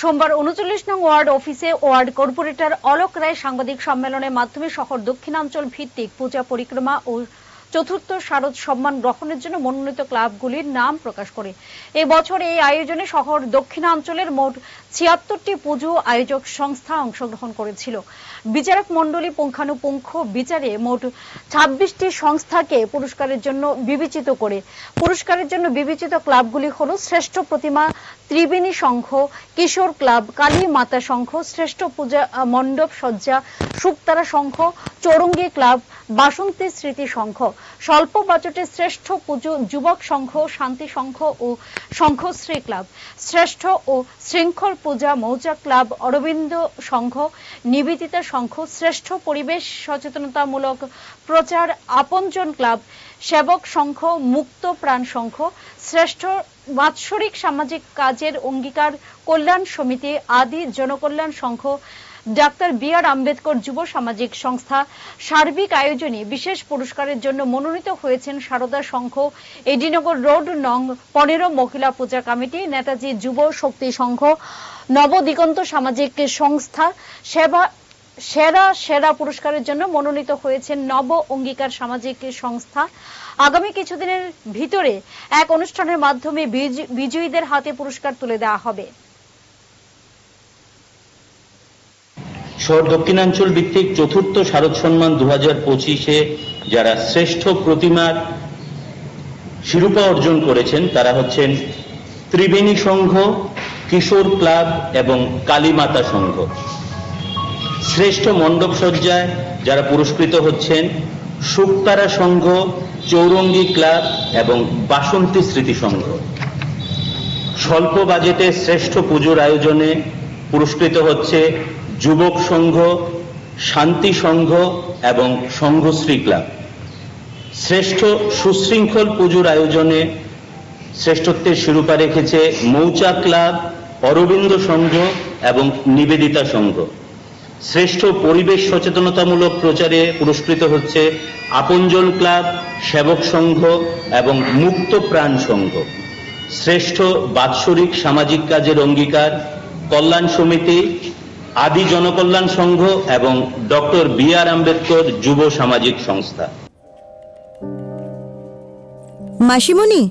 সোমবার উনচল্লিশ নং ওয়ার্ড অফিসে ওয়ার্ড কর্পোরেটর অলোক রায় সাংবাদিক সম্মেলনের মাধ্যমে শহর দক্ষিণাঞ্চল ভিত্তিক পূজা পরিক্রমা ও চতুর্থ শারদ সম্মান গ্রহণের জন্য মনোনীত ক্লাবগুলির নাম প্রকাশ করে। এবছর এই আয়োজনে শহর দক্ষিণাঞ্চলের মোট ছিয়াত্তরটি পুজো আয়োজক সংস্থা অংশগ্রহণ করেছিল। বিচারক মণ্ডলী পুঙ্খানুপুঙ্খ বিচারে মোট ছাব্বিশটি সংস্থাকে পুরস্কারের জন্য বিবেচিত করে। পুরস্কারের জন্য বিবেচিত ক্লাবগুলি হল শ্রেষ্ঠ প্রতিমা ত্রিবেণী সংঘ, কিশোর ক্লাব, কালী মাতা সংঘ, শ্রেষ্ঠ পূজা মণ্ডপ সজ্জা শুকতারা সংঘ, চৌরঙ্গী ক্লাব, বাসন্তী স্মৃতি সংঘ। স্বল্প বাজেটে শ্রেষ্ঠ পুজো, যুবক সংঘ, শান্তি সংঘ ও সংঘশ্রী ক্লাব। শ্রেষ্ঠ ও শৃঙ্খল পূজা, মৌজা ক্লাব, অরবিন্দ সংঘ, নিবেদিতা সংঘ, শ্রেষ্ঠ পরিবেশ সচেতনতামূলক প্রচার, আপনজন ক্লাব সেবক সংঘ, মুক্ত প্রাণ সংঘ, শ্রেষ্ঠ বাৎসরিক সামাজিক কাজের অঙ্গীকার কল্যাণ সমিতি, Adi Janakalyan Sangha, doctor B R Ambedkar যুব সামাজিক সংস্থা সার্বিক আয়োজনে বিশেষ পুরস্কারের জন্য মনোনীত হয়েছেন সারদা সংঘ, এডিনগর রোড নং পনেরো মহিলা পূজা কমিটি, নেতাজি যুব শক্তি সংঘ, নবদিগন্ত সামাজিক সংস্থা, সেবা সেরা সেরা পুরস্কারের জন্য মনোনীত হয়েছেন নব অঙ্গীকার সামাজিক সংস্থা। আগামী কিছুদিনের ভিতরে এক অনুষ্ঠানের মাধ্যমে বিজ- বিজয়ীদের হাতে পুরস্কার তুলে দেওয়া হবে। শহর দক্ষিণাঞ্চল ভিত্তিক চতুর্থ শারদ সম্মান দু হাজার পঁচিশে যারা শ্রেষ্ঠ প্রতিমার শিরোপা অর্জন করেছেন, তারা হচ্ছেন ত্রিবেণী সংঘ, কিশোর ক্লাব এবং কালীমাতা সংঘ। শ্রেষ্ঠ মণ্ডপ সজ্জায় যারা পুরস্কৃত হচ্ছেন শুকতারা সংঘ, চৌরঙ্গী ক্লাব এবং বাসন্তী স্মৃতি সংঘ। স্বল্প বাজেটে শ্রেষ্ঠ পুজোর আয়োজনে পুরস্কৃত হচ্ছে যুবক সংঘ, শান্তি সংঘ এবং সংঘশ্রী ক্লাব। শ্রেষ্ঠ সুশৃঙ্খল পুজোর আয়োজনে শ্রেষ্ঠত্বের শিরোপা রেখেছে মৌচা ক্লাব, অরবিন্দ সংঘ এবং নিবেদিতা সংঘ। শ্রেষ্ঠ পরিবেশ সচেতনতামূলক প্রচারে পুরস্কৃত হচ্ছে আপনজন ক্লাব, সেবক সংঘ এবং মুক্ত প্রাণ সংঘ। শ্রেষ্ঠ বাৎসরিক সামাজিক কাজের অঙ্গীকার কল্যাণ সমিতি, আদি জনকল্যাণ সংঘ এবং ডক্টর বি আর আম্বেদকর যুব সামাজিক সংস্থা। মাসিমণি